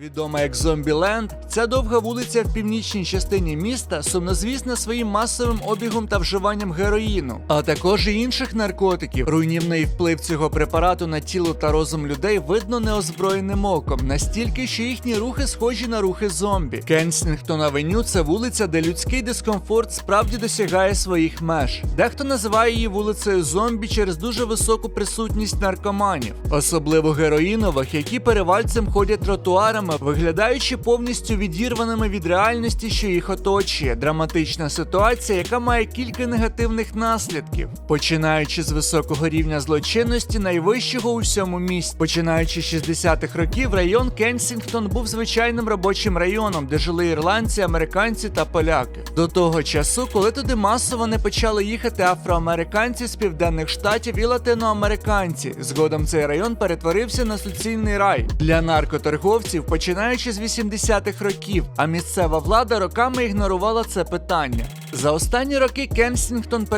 Відома як Зомбіленд, ця довга вулиця в північній частині міста сумнозвісна своїм масовим обігом та вживанням героїну, а також і інших наркотиків. Руйнівний вплив цього препарату на тіло та розум людей видно неозброєним оком, настільки, що їхні рухи схожі на рухи зомбі. Кенсінгтон Авеню це вулиця, де людський дискомфорт справді досягає своїх меж. Дехто називає її вулицею зомбі через дуже високу присутність наркоманів, особливо героїнових, які перевальцем ходять тротуарами, виглядаючи повністю відірваними від реальності, що їх оточує. Драматична ситуація, яка має кілька негативних наслідків, починаючи з високого рівня злочинності, найвищого у всьому місті. Починаючи з 60-х років, район Кенсінгтон був звичайним робочим районом, де жили ірландці, американці та поляки. До того часу, коли туди масово не почали їхати афроамериканці з південних штатів і латиноамериканці. Згодом цей район перетворився на суцільний рай для наркоторговців, починаючи з 80-х років. А місцева влада роками ігнорувала це питання. За останні роки Кенсінгтон